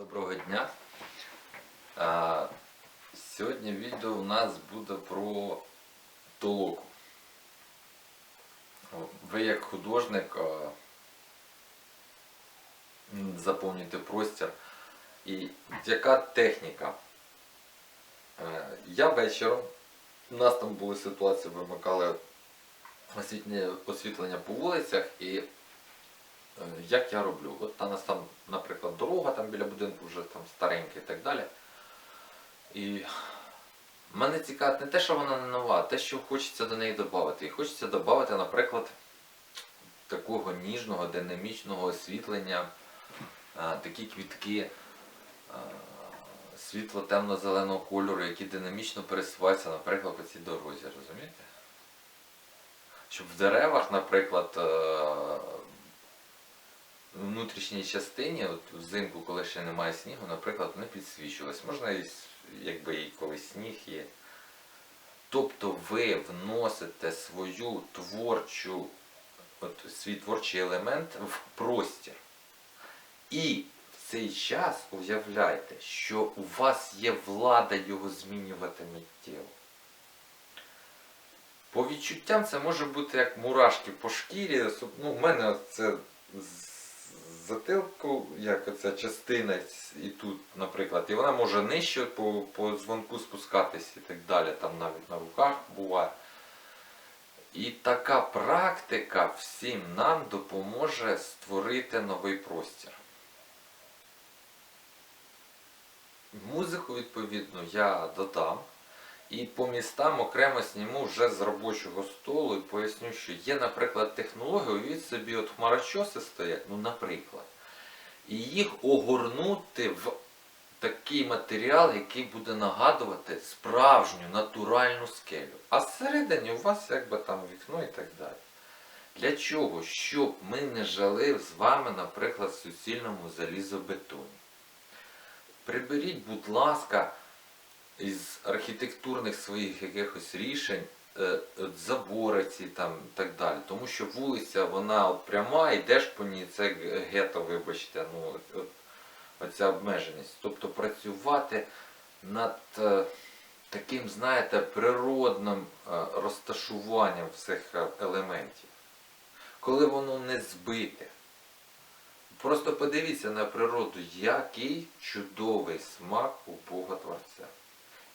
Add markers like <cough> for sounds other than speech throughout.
Доброго дня. Сьогодні відео у нас буде про толоку. Ви як художник а, заповнюєте простір. І яка техніка? Я вечором, у нас там були ситуації, вимикали освітлення, по вулицях і як я роблю? От у нас там, наприклад, дорога там біля будинку вже там старенька і так далі. І мене цікавить не те, що вона не нова, а те, що хочеться до неї додати. І хочеться додати, наприклад, такого ніжного, динамічного освітлення, такі квітки а, світло темно-зеленого кольору, які динамічно пересуваються, наприклад, по цій дорозі, розумієте? Щоб в деревах, наприклад, е, внутрішній частині, от взимку, коли ще немає снігу, наприклад, вони підсвічувались. Можна якби і коли сніг є. Тобто ви вносите свою творчу, от, свій творчий елемент в простір. І в цей час уявляйте, що у вас є влада його змінювати миттєво. По відчуттям це може бути як мурашки по шкірі. Ну, у мене це затилку, як оця частина і тут, наприклад, і вона може нижче по, по дзвонку спускатись і так далі, там навіть на руках буває. І така практика всім нам допоможе створити новий простір. Музику, відповідно, я додам. І по містам окремо зніму вже з робочого столу і поясню, що є, наприклад, технології, уявіть собі, от хмарочоси стоять, ну, наприклад, і їх огорнути в такий матеріал, який буде нагадувати справжню натуральну скелю. А всередині у вас якби там вікно і так далі. Для чого? Щоб ми не жили з вами, наприклад, в суцільному залізобетоні. Приберіть, будь ласка, із архітектурних своїх якихось рішень е, забори ці там і так далі. Тому що вулиця, вона от пряма, йдеш по ній, це гетто, вибачте, ну, от, оця обмеженість. Тобто працювати над е, таким, знаєте, природним е, розташуванням всіх елементів. Коли воно не збите. Просто подивіться на природу, який чудовий смак у Бога Творця.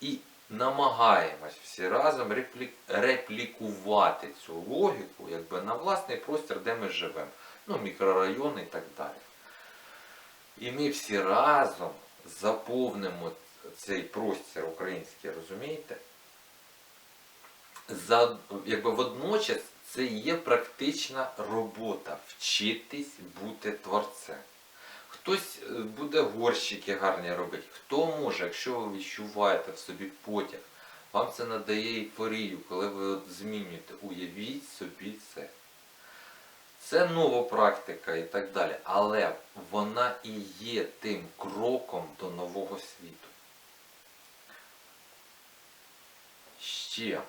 І намагаємось всі разом реплі- реплікувати цю логіку якби, на власний простір, де ми живемо. Ну, мікрорайони і так далі. І ми всі разом заповнимо цей простір український, розумієте? За, якби водночас це є практична робота вчитись бути творцем. Хтось е, буде горщики гарні робити, хто може, якщо ви відчуваєте в собі потяг, вам це надає ейфорію, коли ви змінюєте, уявіть собі це. Це нова практика і так далі, але вона і є тим кроком до нового світу. Ще.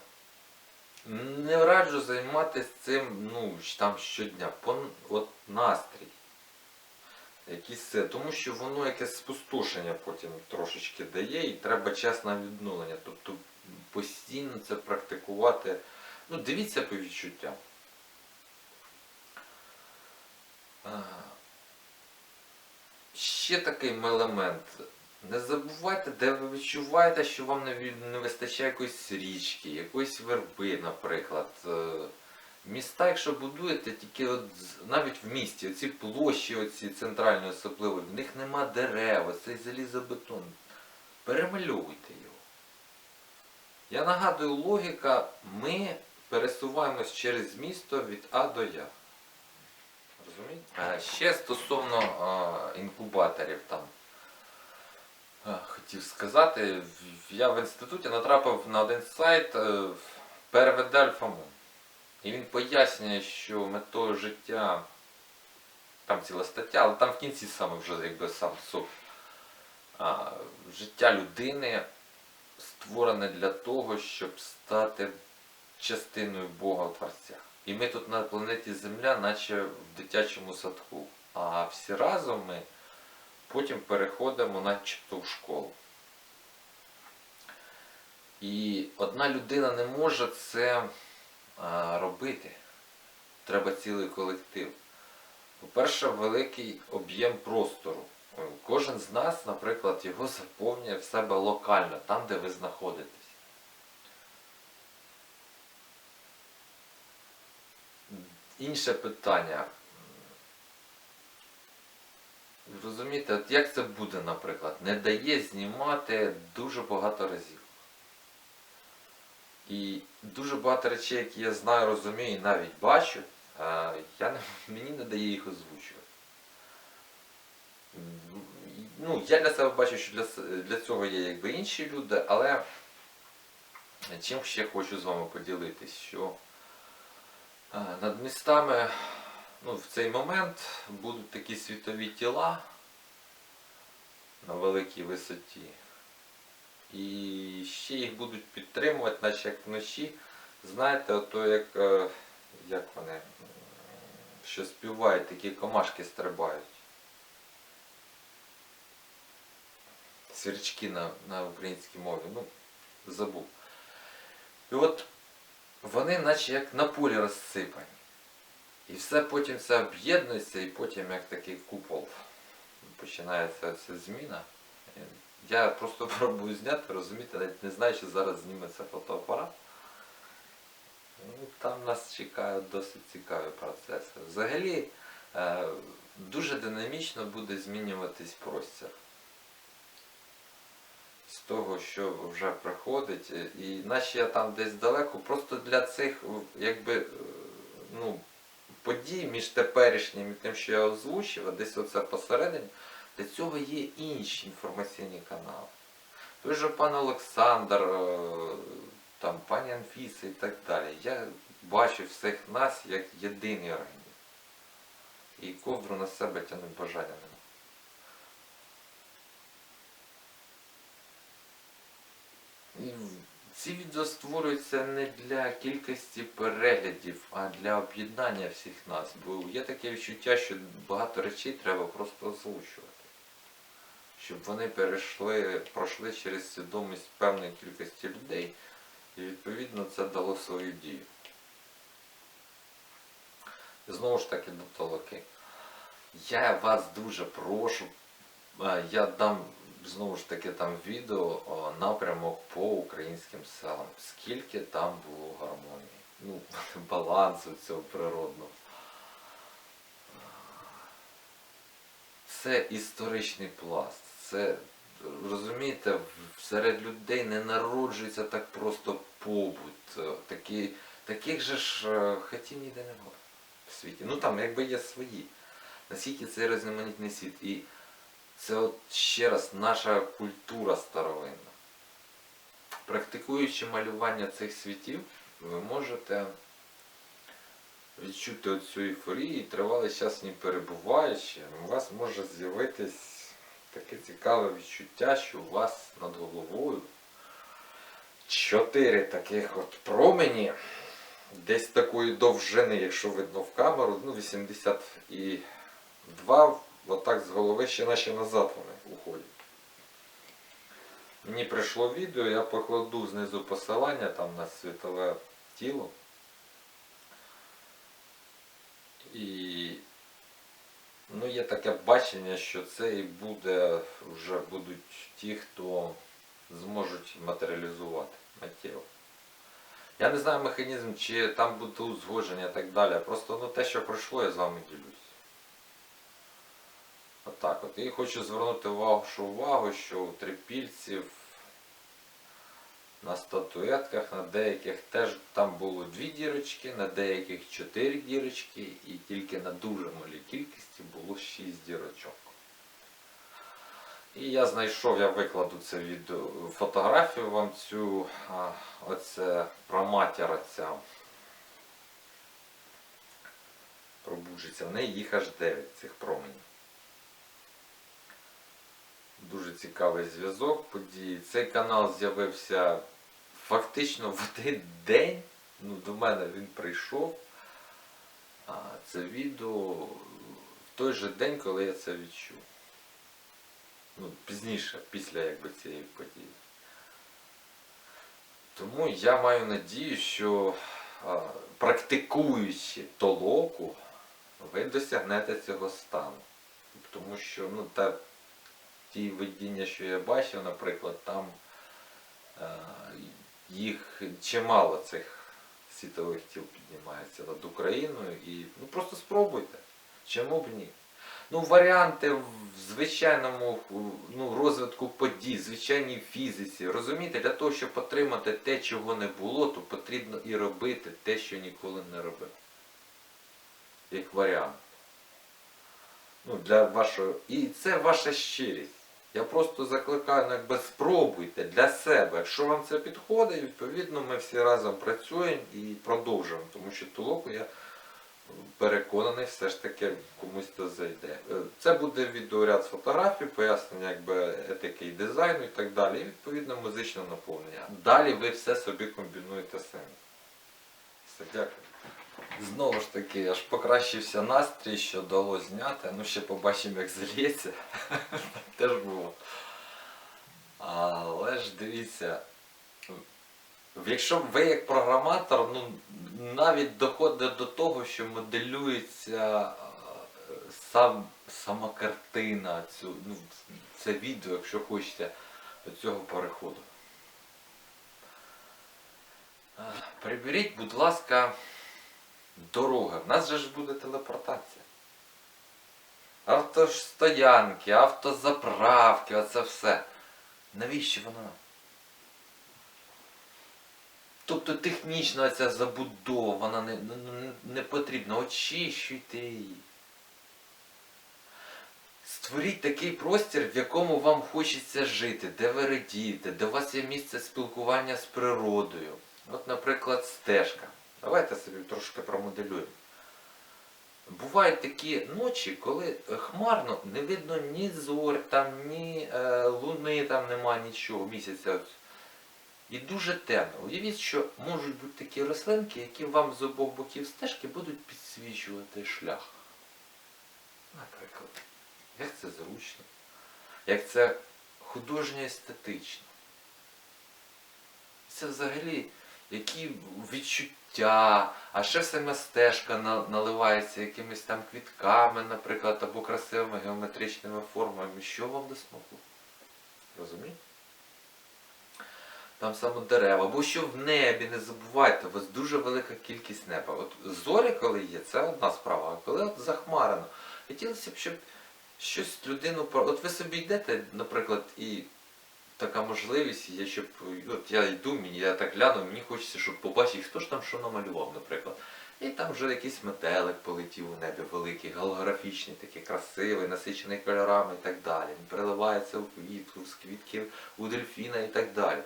Не раджу займатися цим ну, там щодня. От настрій. Якісь це. Тому що воно якесь спустошення потім трошечки дає і треба час на відновлення. Тобто постійно це практикувати. Ну, дивіться по відчуттям. Ще такий елемент. Не забувайте, де ви відчуваєте, що вам не вистачає якоїсь річки, якоїсь верби, наприклад. Міста, якщо будуєте, тільки от навіть в місті, оці площі, оці центральні особливо, в них нема дерев, цей залізобетон. Перемальовуйте його. Я нагадую, логіка, ми пересуваємось через місто від А до Я. Розумієте? Е, Ще стосовно е, інкубаторів там. е, Хотів сказати, я в інституті натрапив на один сайт е, переведе Альфамон. І він пояснює, що метою життя, там ціла стаття, але там в кінці саме вже якби сам сок. Життя людини створене для того, щоб стати частиною Бога Творця. І ми тут на планеті Земля, наче в дитячому садку. А всі разом ми потім переходимо начебто в школу. І одна людина не може це робити. Треба цілий колектив. По-перше, великий об'єм простору. Кожен з нас, наприклад, його заповнює в себе локально, там, де ви знаходитесь. Інше питання. Розумієте, от як це буде, наприклад, не дає знімати дуже багато разів. І дуже багато речей, які я знаю, розумію і навіть бачу, я <laughs> мені не дає їх озвучувати. Ну, я для себе бачу, що для, для цього є якби інші люди, але чим ще хочу з вами поділитись, що над містами ну, в цей момент будуть такі світові тіла на великій висоті. І ще їх будуть підтримувати, наче як вночі. Знаєте, ото як, е, як вони, що співають, такі комашки стрибають. Свірчки на, на українській мові. Ну, забув. І от вони наче як на полі розсипані. І все потім це об'єднується, і потім як такий купол починається ця зміна. Я просто <laughs> пробую зняти, розумієте, навіть не знаю, чи зараз зніметься фотоапарат. Ну, там нас чекають досить цікаві процеси. Взагалі е, дуже динамічно буде змінюватись простір. З того, що вже приходить, е, і наче я там десь далеко, просто для цих якби, е, ну, подій між теперішнім і тим, що я озвучив, а десь оце посередині, для цього є інші інформаційні канали. Той же пан Олександр, е, там, пані Анфіса і так далі. Я бачу всіх нас як єдиний організм. І ковдру на себе тягнуть бажання нема. Ці відео створюються не для кількості переглядів, а для об'єднання всіх нас. Бо є таке відчуття, що багато речей треба просто озвучувати. Щоб вони перейшли, пройшли через свідомість певної кількості людей, і відповідно це дало свою дію. І знову ж таки до толоки. Я вас дуже прошу, е, я дам знову ж таки там відео напрямок по українським селам. Скільки там було гармонії, ну, <laughs> балансу цього природного. Це історичний пласт. Це, розумієте, серед людей не народжується так просто побут. Такі, таких же ж е, хатів ніде немає в світі. Ну там якби є свої. Наскільки це різноманітний світ. І це от ще раз наша культура старовинна. Практикуючи малювання цих світів, ви можете відчути оцю ейфорію і тривалий час в ній перебуваючи, у вас може з'явитись таке цікаве відчуття, що у вас над головою чотири таких от промені, десь такої довжини, якщо видно в камеру, ну 82, отак з голови ще наче назад вони уходять. Мені прийшло відео, я покладу знизу посилання там на світове тіло. І ну, є таке бачення, що це і буде, вже будуть ті, хто зможуть матеріалізувати миттєво. Я не знаю механізм, чи там буде узгодження і так далі. Просто ну, те, що пройшло, я з вами ділюсь. Отак от. І хочу звернути вашу увагу, що у трипільців на статуетках, на деяких теж там було дві дірочки, на деяких чотири дірочки, і тільки на дуже малій кількості було шість дірочок. І я знайшов, я викладу це відео, фотографію вам цю, оце про матір оця. Пробуджиться. В неї їх аж 9 цих променів. Дуже цікавий зв'язок події. Цей канал з'явився фактично в один день. Ну, до мене він прийшов. А це відео в той же день, коли я це відчув. ну, пізніше, після якби, цієї події. Тому я маю надію, що а, практикуючи толоку, ви досягнете цього стану. Тому що ну, та, ті видіння, що я бачив, наприклад, там е, їх чимало цих світових тіл піднімається над Україною і ну просто спробуйте. Чому б ні? Ну, варіанти в звичайному ну, розвитку подій, звичайній фізиці. Розумієте, для того, щоб отримати те, чого не було, то потрібно і робити те, що ніколи не робив. Як варіант. Ну, для вашого... І це ваша щирість. Я просто закликаю, ну, якби спробуйте для себе. Якщо вам це підходить, відповідно ми всі разом працюємо і продовжуємо. Тому що толоку я переконаний, все ж таки комусь то зайде. Е, Це буде відеоряд з фотографій, пояснення якби, етики і дизайну і так далі. І відповідно музичне наповнення. Далі ви все собі комбінуєте самі. Все, дякую. Знову ж таки, аж покращився настрій, що дало зняти. Ну ще побачимо, як зальється. <laughs> Теж було. Але ж дивіться, якщо ви як програматор, ну навіть доходить до того, що моделюється е, сам, сама картина, цю, ну, це відео, якщо хочете, до цього переходу. Е, Приберіть, будь ласка, дороги. У нас же ж буде телепортація. Автостоянки, автозаправки, оце все. Навіщо воно? Тобто технічна ця забудова, вона не, не- не потрібна. Очищуйте її. Створіть такий простір, в якому вам хочеться жити, де ви радієте, де у вас є місце спілкування з природою. От, наприклад, стежка. Давайте собі трошки промоделюємо. Бувають такі ночі, коли хмарно не видно ні зорь, там, ні е, луни, там нема нічого, місяця. І дуже темно. Уявіть, що можуть бути такі рослинки, які вам з обох боків стежки будуть підсвічувати шлях. Наприклад. Як це зручно, як це художньо естетично. Це взагалі які відчуття, а ще сама стежка наливається якимись там квітками, наприклад, або красивими геометричними формами. Що вам до смаку? Розумієте? Там саме дерева, або що в небі, не забувайте, у вас дуже велика кількість неба. От зорі, коли є, це одна справа, а коли от захмарено. Хотілося б, щоб щось людину. От ви собі йдете, наприклад, і така можливість є, щоб от я йду, мені я так гляну, мені хочеться, щоб побачити, хто ж там що намалював, наприклад. І там вже якийсь метелик полетів у небі великий, голографічний, такий красивий, насичений кольорами і так далі. Він переливається у квітку, з квітків у дельфіна і так далі.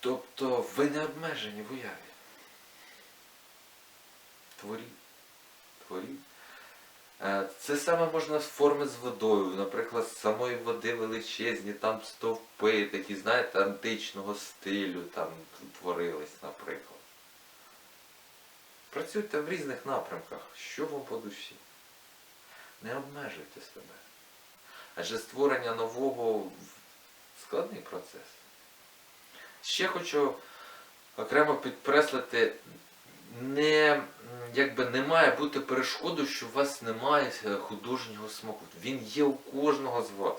Тобто ви не обмежені в уяві. Творіть. Творіть. Е, Це саме можна з форми з водою. Наприклад, з самої води величезні, там стовпи, такі, знаєте, античного стилю там творились, наприклад. Працюйте в різних напрямках, що вам по душі. Не обмежуйте себе. Адже створення нового складний процес. Ще хочу окремо підкреслити, не, якби не має бути перешкодою, що у вас немає е, художнього смаку. Він є у кожного з вас.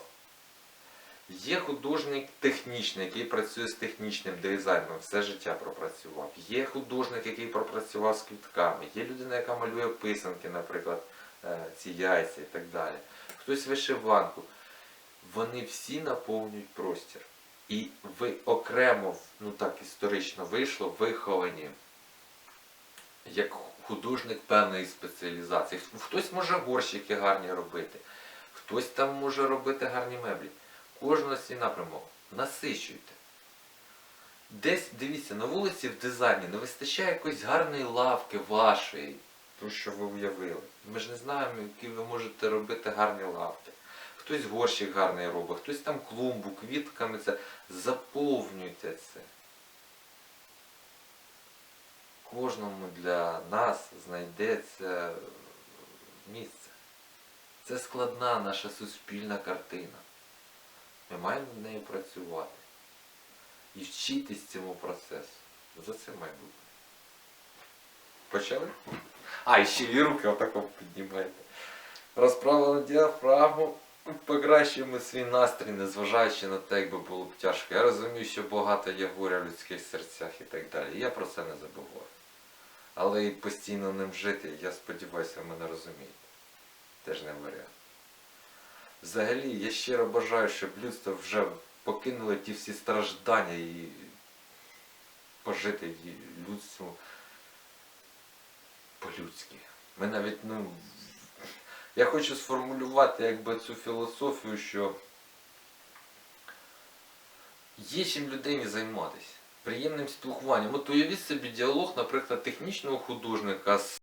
Є художник технічний, який працює з технічним дизайном, все життя пропрацював. Є художник, який пропрацював з квітками. Є людина, яка малює писанки, наприклад, е, ці яйця і так далі. Хтось вишиванку. Вони всі наповнюють простір. І ви окремо, ну так історично вийшло, виховані як художник певної спеціалізації. Хтось може горщики гарні робити, хтось там може робити гарні меблі. Кожного свій напрямок. Насичуйте. Десь, дивіться, на вулиці в дизайні не вистачає якоїсь гарної лавки вашої, то, що ви уявили. Ми ж не знаємо, які ви можете робити гарні лавки. Хтось горщик гарний робить, хтось там клумбу, квітками це. Заповнюйте це. Кожному для нас знайдеться місце. Це складна наша суспільна картина. Ми маємо над нею працювати. І вчитись цьому процесу. За це майбутнє. Почали? А, і ще і руки отако піднімаєте. Розправили діафрагму, покращуємо свій настрій, незважаючи на те, якби було б тяжко. Я розумію, що багато є горя в людських серцях і так далі. Я про це не забуваю. Але і постійно ним жити, я сподіваюся, ви мене розумієте. Теж не варіант. Взагалі, я щиро бажаю, щоб людство вже покинуло ті всі страждання і пожити людству по-людськи. Ми навіть, ну. Я хочу сформулювати якби цю філософію, що є чим людині займатися. Приємним спілкуванням. От уявіть собі діалог, наприклад, технічного художника з